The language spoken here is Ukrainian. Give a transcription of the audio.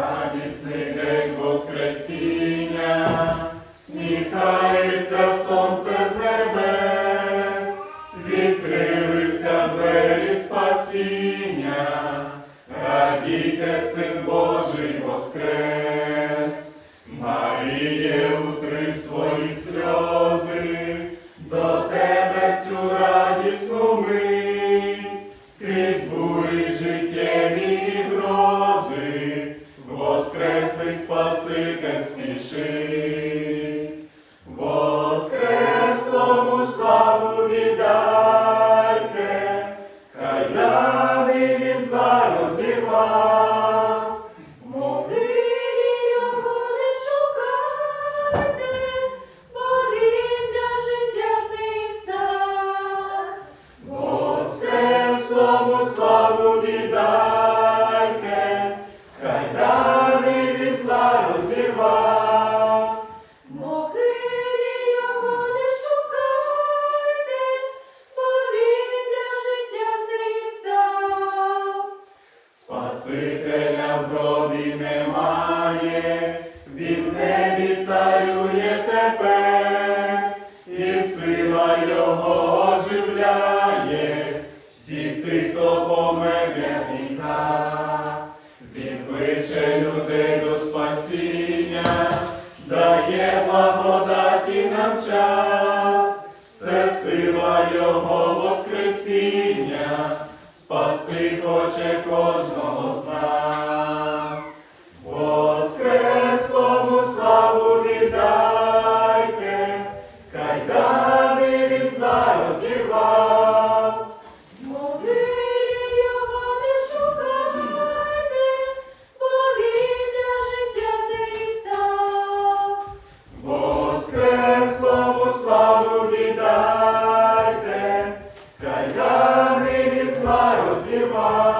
Радісний день Воскресіння, сміхається сонце з небес, відкрилися двері спасіння, радійте, син Божий воскрес, Маріє, утри свої сльози, Воскреслому славу віддайте, кайдани він розірвав. Могилі його не шукайте, бо він для життя з них став. Спасителя в гробі немає, всіх тих, хто помер гріха. Він кличе людей до спасіння, дає благодаті нам час, це сила його воскресіння, спасти хоче кожного славу віддайте, хай я від зла розіває.